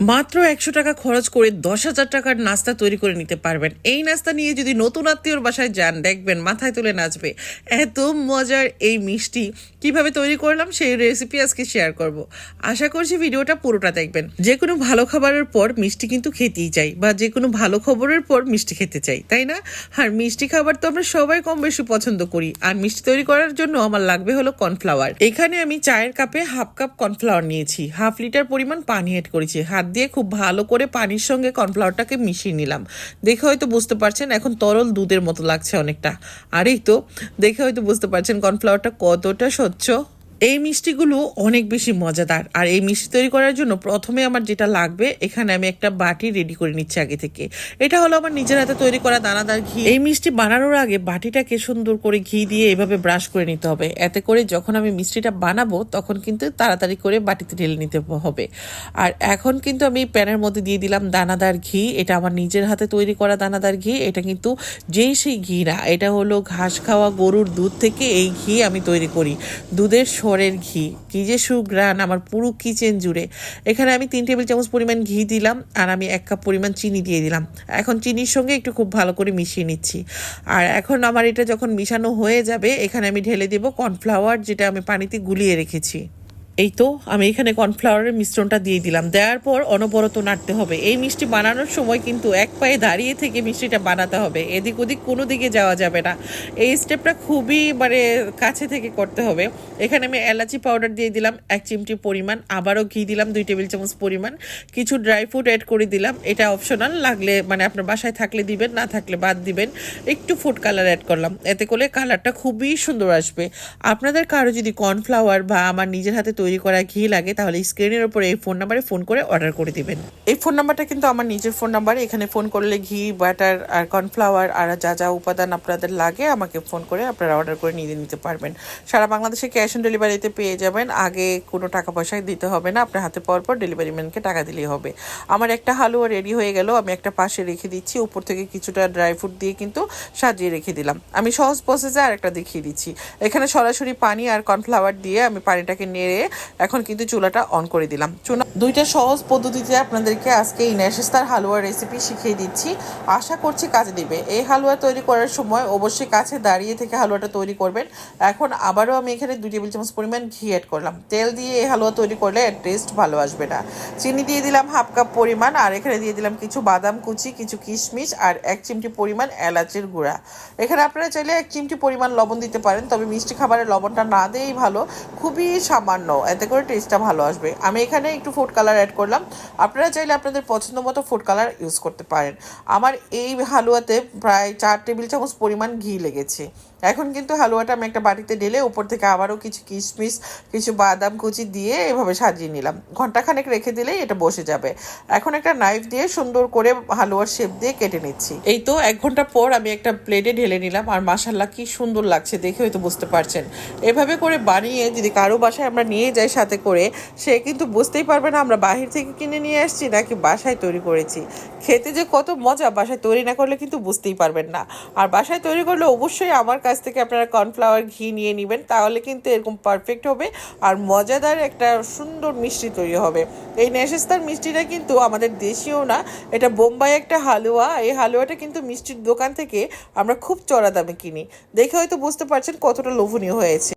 মাত্র একশো টাকা খরচ করে দশ হাজার টাকার নাস্তা তৈরি করে নিতে পারবেন। এই নাস্তা নিয়ে যদি নতুন আত্মীয়র বাসায় যান, দেখবেন মাথায় তুলে নাচবে। এত মজার এই মিষ্টি। কীভাবে তৈরি করলাম সেই রেসিপি আজকে শেয়ার করব। আশা করছি ভিডিওটা পুরোটা দেখবেন। যে কোনো ভালো খাবারের পর মিষ্টি কিন্তু খেতেই চাই বা যে কোনো ভালো খবরের পর মিষ্টি খেতে চাই, তাই না? আর মিষ্টি খাবার তো আমরা সবাই কম বেশি পছন্দ করি। আর মিষ্টি তৈরি করার জন্য আমার লাগবে হলো কর্নফ্লাওয়ার। এখানে আমি চায়ের কাপে হাফ কাপ কর্নফ্লাওয়ার নিয়েছি। হাফ লিটার পরিমাণ পানি এড করেছি। হাত দিয়ে খুব ভালো করে পানির সঙ্গে কর্নফ্লাওয়ারটাকে মিশিয়ে নিলাম। দেখে হয়তো বুঝতে পারছেন এখন তরল দুধের মতো লাগছে অনেকটা। আর এই তো, দেখে হয়তো বুঝতে পারছেন কর্নফ্লাওয়ারটা কতটা স্বচ্ছ। এই মিষ্টিগুলো অনেক বেশি মজাদার। আর এই মিষ্টি তৈরি করার জন্য প্রথমে আমার যেটা লাগবে, এখানে আমি একটা বাটি রেডি করে নিচ্ছি আগে থেকে। এটা হলো আমার নিজের হাতে তৈরি করা দানাদার ঘি। এই মিষ্টি বানানোর আগে বাটিটাকে সুন্দর করে ঘি দিয়ে এভাবে ব্রাশ করে নিতে হবে। এতে করে যখন আমি মিষ্টিটা বানাবো, তখন কিন্তু তাড়াতাড়ি করে বাটিতে ঢেলে নিতে হবে। আর এখন কিন্তু আমি প্যানের মধ্যে দিয়ে দিলাম দানাদার ঘি। এটা আমার নিজের হাতে তৈরি করা দানাদার ঘি। এটা কিন্তু যেই সেই ঘি না। এটা হলো ঘাস খাওয়া গরুর দুধ থেকে এই ঘি আমি তৈরি করি। দুধের সরের ঘি। কি যে সুগ্রান আমার পুরো কিচেন জুড়ে। এখানে আমি তিন টেবিল চামচ পরিমাণ ঘি দিলাম আর আমি এক কাপ পরিমাণ চিনি দিয়ে দিলাম। এখন চিনির সঙ্গে একটু খুব ভালো করে মিশিয়ে নিচ্ছি। আর এখন আমার এটা যখন মিশানো হয়ে যাবে, এখানে আমি ঢেলে দেবো কর্নফ্লাওয়ার, যেটা আমি পানিতে গুলিয়ে রেখেছি। এই তো, আমি এখানে কর্নফ্লাওয়ারের মিশ্রণটা দিয়ে দিলাম। দেওয়ার পর অনবরত নাড়তে হবে। এই মিষ্টি বানানোর সময় কিন্তু এক পায়ে দাঁড়িয়ে থেকে মিষ্টিটা বানাতে হবে। এদিক ওদিক কোনো দিকে যাওয়া যাবে না। এই স্টেপটা খুবই মানে কাছে থেকে করতে হবে। এখানে আমি এলাচি পাউডার দিয়ে দিলাম, এক চিমটি পরিমাণ। আবারও ঘি দিলাম, দুই টেবিল চামচ পরিমাণ। কিছু ড্রাই ফ্রুট অ্যাড করে দিলাম। এটা অপশনাল লাগলে মানে আপনার বাসায় থাকলে দিবেন, না থাকলে বাদ দিবেন। একটু ফুড কালার অ্যাড করলাম। এতে করে কালারটা খুবই সুন্দর আসবে। আপনাদের কারও যদি কর্নফ্লাওয়ার বা আমার নিজের হাতে তৈরি করা ঘি লাগে, তাহলে স্ক্রিনের উপরে এই ফোন নাম্বারে ফোন করে অর্ডার করে দিবেন। এই ফোন নাম্বারটা কিন্তু আমার নিজের ফোন নাম্বার এখানে ফোন করলে ঘি বাটার আর কর্নফ্লাওয়ার আর যা যা উপাদান আপনাদের লাগে, আমাকে ফোন করে আপনারা অর্ডার করে নিয়ে নিতে পারবেন। সারা বাংলাদেশে ক্যাশ অন ডেলিভারিতে পেয়ে যাবেন। আগে কোনো টাকা পয়সা দিতে হবে না, আপনার হাতে পাওয়ার পর ডেলিভারি ম্যানকে টাকা দিলেই হবে। আমার একটা হালুয়া রেডি হয়ে গেল, আমি একটা পাশে রেখে দিচ্ছি, উপর থেকে কিছুটা ড্রাই ফ্রুট দিয়ে কিন্তু সাজিয়ে রেখে দিলাম। আমি সহজ প্রসেসে আর একটা দেখিয়ে দিচ্ছি। এখানে সরাসরি পানি আর কর্নফ্লাওয়ার দিয়ে আমি পানিটাকে নেড়ে এখন কিন্তু চুলাটা অন করে দিলাম। চুলা দুইটা সহজ পদ্ধতিতে আপনাদেরকে আজকে এই ন্যাশেস্তার হালুয়ার রেসিপি শিখিয়ে দিচ্ছি। আশা করছি কাজে দিবে। এই হালুয়া তৈরি করার সময় অবশ্যই কাছে দাঁড়িয়ে থেকে হালুয়াটা তৈরি করবেন। এখন আবারও আমি এখানে দুই টেবিল চামচ পরিমাণ ঘি অ্যাড করলাম। তেল দিয়ে এই হালুয়া তৈরি করলে টেস্ট ভালো আসবে না। চিনি দিয়ে দিলাম হাফ কাপ পরিমাণ, আর এখানে দিয়ে দিলাম কিছু বাদাম কুচি, কিছু কিশমিশ, আর এক চিমটি পরিমাণ এলাচের গুঁড়া। এখানে আপনারা চাইলে এক চিমটি পরিমাণ লবণ দিতে পারেন, তবে মিষ্টি খাবারের লবণটা না দিয়েই ভালো। খুবই সামান্য। এতে করে টেস্টটা ভালো আসবে। আমি এখানে একটু ফুড কালার অ্যাড করলাম। আপনারা চাইলে আপনাদের পছন্দ মতো ফুড কালার ইউজ করতে পারেন। আমার এই হালুয়াতে প্রায় চার টেবিল চামচ পরিমাণ ঘি লেগেছে। এখন কিন্তু হালুয়াটা আমি একটা বাটিতে ঢেলে উপর থেকে আবারও কিছু কিশমিশ, কিছু বাদাম কুচি দিয়ে এভাবে সাজিয়ে নিলাম। ঘন্টাখানেক রেখে দিলেই এটা বসে যাবে। এখন একটা নাইফ দিয়ে সুন্দর করে হালুয়ার শেপ দিয়ে কেটে নিচ্ছি। এই তো এক ঘণ্টা পর আমি একটা প্লেটে ঢেলে নিলাম, আর মাসাল্লাহ কি সুন্দর লাগছে দেখে হয়তো বুঝতে পারছেন। এভাবে করে বানিয়ে যদি কারও বাসায় আমরা নিয়ে যাই সাথে করে, সে কিন্তু বুঝতেই পারবে না আমরা বাহির থেকে কিনে নিয়ে আসছি নাকি বাসায় তৈরি করেছি। খেতে যে কত মজা, বাসায় তৈরি না করলে কিন্তু বুঝতেই পারবেন না। আর বাসায় তৈরি করলে অবশ্যই আমার কাছ থেকে আপনারা কর্নফ্লাওয়ার ঘি নিয়ে নেবেন, তাহলে কিন্তু এরকম পারফেক্ট হবে আর মজাদার একটা সুন্দর মিষ্টি তৈরি হবে। এই নেশেস্তার মিষ্টিটা কিন্তু আমাদের দেশীয় না, এটা বোম্বাই একটা হালুয়া, এই হালুয়াটা কিন্তু মিষ্টির দোকান থেকে আমরা খুব চড়া দামে কিনি। দেখে হয়তো বুঝতে পারছেন কতটা লোভনীয় হয়েছে।